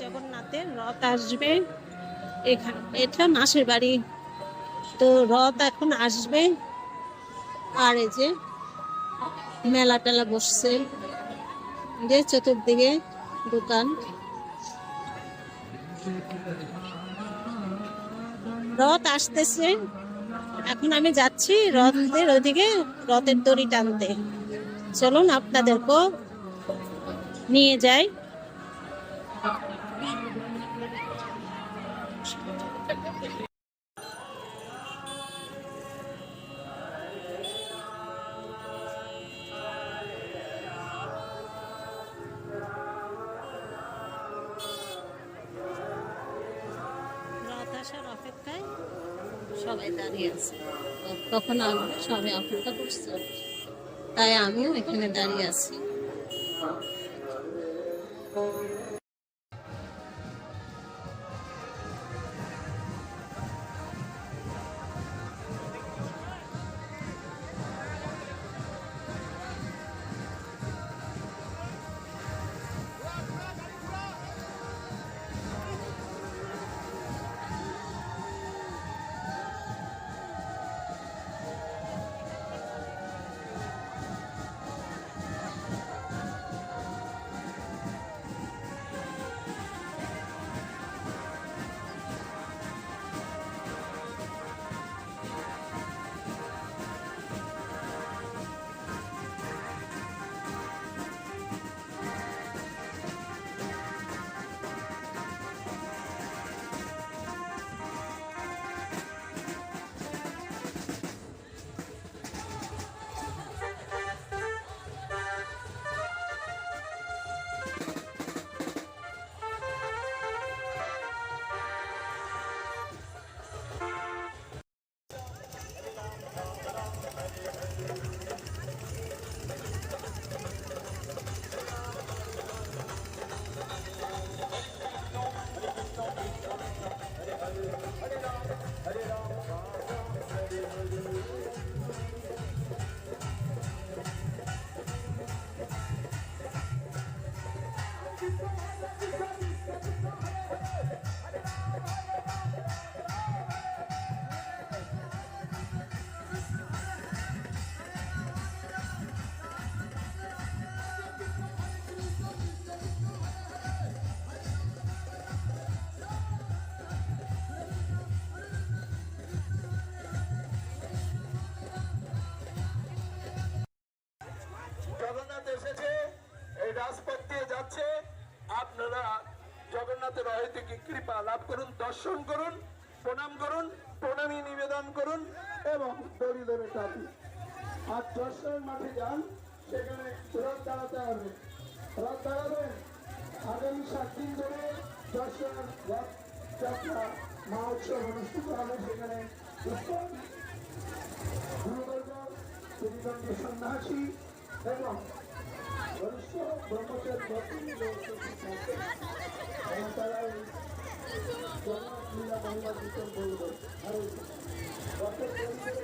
জগন্নাথের রথ আসবে এখানে এটা মাসের বাড়ি। তো রথ এখন আসবে। আর এই যে মেলা টেলা বসছে। যে চতুর্দিকে দোকান। রথ আসতেছে। এখন আমি যাচ্ছি রথের ওদিকে রথের দড়ি টানতে। চলুন আপনাদেরকেও নিয়ে যাই। আসার অপেক্ষায় সবাই দাঁড়িয়ে আছে। কখন আসবে সবাই অপেক্ষা করছে। তাই আমিও এখানে দাঁড়িয়ে আছি। हरे राम জগন্নাথ এসেছে, এই রাজপথ দিয়ে যাচ্ছে। আপনারা জগন্নাথের অহেতুকি কৃপা লাভ করুন, দর্শন করুন, প্রণাম করুন, প্রণামী নিবেদন করুন এবং দড়ি ধরে টাকুন আর দর্শন মাঠে যান, সেখানে রথ দাঁড়াতে হবে। রথ দাঁড়াবেন, আগামী সাত দিন ধরে দর্শন, রথ যাত্রা মহোৎসব অনুষ্ঠিত হবে সেখানে। সন্ন্যাসী এবং বরিষ্ঠ ব্রহ্মচারী এবং তারা এই জগন্নাথ লীলা মহিমা কীর্তন করবে। রথের পরিবেশে